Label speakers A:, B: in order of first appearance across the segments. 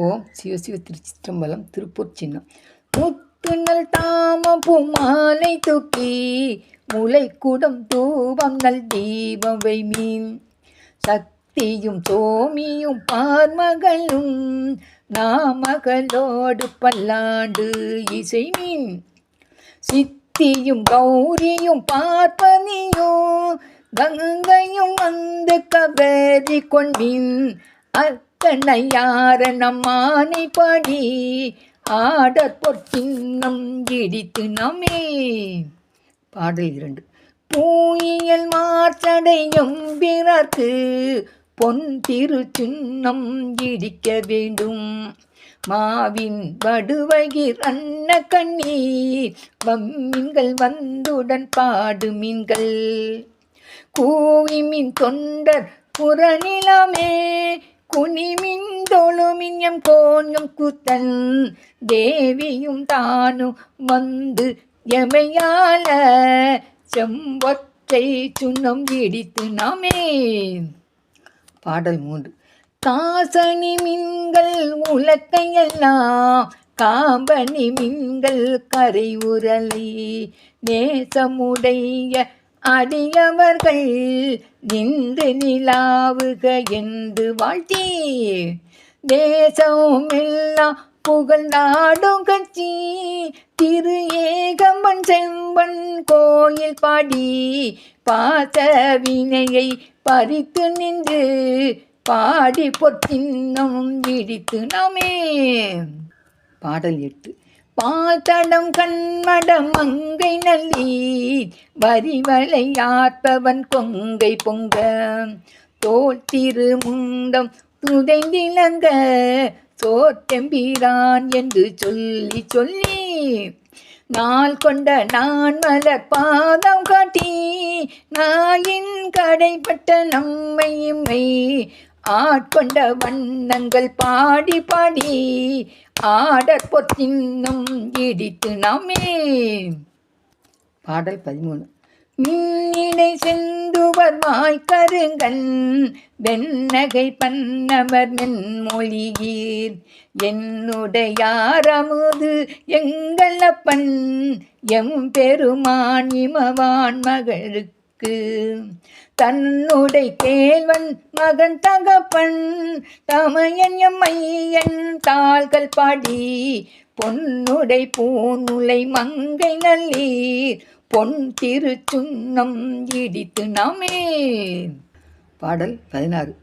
A: ஓம் சிவசிவ திருச்சிற்றம்பலம் திருப்பூர் சின்னம். முத்துணல் தாம பூமாலை தூக்கி முளை குடம் தூபம் நல் தீபவை மீன். சக்தியும் சோமியும் பார்மகளும் நாமகளோடு பல்லாண்டு இசை மீன். சித்தியும் கௌரியும் பார்ப்பனியும் கங்கையும் வந்து கவரி கொண்டின் அத்தனையார நம்மானை படி ஆடற் பொற்சின்னம் இடித்து நம்மே பாடல் இரண்டு. பூயியல் மார்ச்சடையும் பிறர்க்கு பொன் திரு சின்னம் இடிக்க வேண்டும். மாவின் வடுவகிர் அன்ன கண்ணீர் வம்மின்கள் வந்துடன் பாடு மீன்கள். கூவி மின் தொண்டர் புறநிலமே குனிமின் தொழுமின்யம் குத்தன் தேவியும் தானும் வந்து எமையால செம்பொற்றை சுண்ணம் இடித்து நாமே பாடல் மூன்று. காசனி மின்கள் உலக்கையெல்லாம் காம்பனி மின்கள் கரை உரலை நேசமுடைய அடியவர்கள் நின்று நிலாவுக என்று வாழ்த்தி. தேசமெல்லாம் புகழ்ந்தாடும் கட்சி. திரு ஏகம்பன் செம்பன் கோயில் பாடி. பாச வினையை பறித்து நின்று பாடி பொற்றின்னும் விடித்து நாமே. பாடல் எட்டு. பாத்தடம் கண்மடம் மங்கை நல்லி வரிவளை ஆர்ப்பவன் கொங்கை பொங்க. தோல் திரு முண்டம் துதைந்திலங்க சோற்றெம்பிரான் என்று சொல்லி சொல்லி. நாள் கொண்ட நான் மலர் பாதம் காட்டி நாயின் கடைப்பட்ட நம்மையுமை ஆட்கொண்ட வண்ணங்கள் பாடி பாடி ஆடற் பொத்தின்னும் இடித்து நாமே பாடல் பதிமூணு. மின்னிடை செந்துவர் மாய்கருங்கன் வெண்ணகை பன்னவர் மென்மொழியீர். என்னுடையாரமுது எங்களப்பன் எம் பெருமான் இமவான் மகளுக்கு தன்னுடை கேள்வன் மகன் தகப்பன் தமையன் எம்மையன் தாள்கள் பாடி பொன்னுடை பூநுலை மங்கை நல்லீர் பொன் திருச்சுன்னம் இடித்து நாமே பாடல் பதினாறு.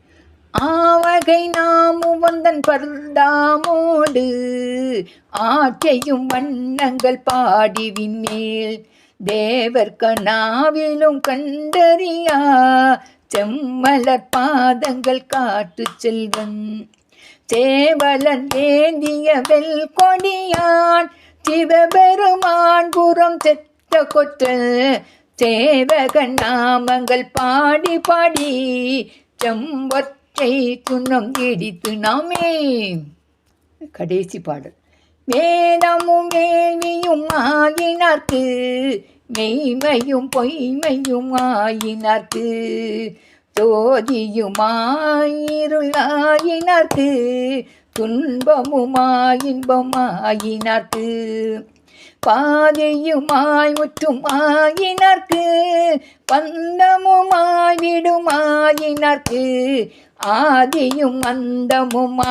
A: ஆவகை நாமும் வந்தன் பர்தாமோடு ஆற்றையும் வண்ணங்கள் பாடிவின் மேல் தேவர் கனாவிலும் கண்டறியா செம்மலர் பாதங்கள் காட்டு செல்வன். சேவலன் வேந்திய வெல் கொடியான் சிவபெருமான் புறம் செத்த கொற்றல். சேவகன் நாமங்கள் பாடி பாடி செம்பொற்றை துன்னம் இடித்து நாமே. கடைசி பாடல். வேதமும் வேள்வியும் ஆகினார்க்கு மெய்மையும் பொய்மையும் ஆயினார்க்கு ஜோதியுமாயிருளாயினார்க்கு துன்பமுமாய் இன்பமாயினார்க்கு பாதையுமாய் முற்றுமாயினார்க்கு பந்தமுமாய் விடுமாயினார்க்கு ஆதியும் அந்தமும்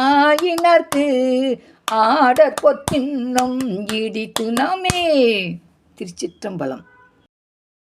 A: ஆயினார்க்கு ஆடற் பொத்தின்னும் இடித்து நாமே திருச்சிற்றம்பலம்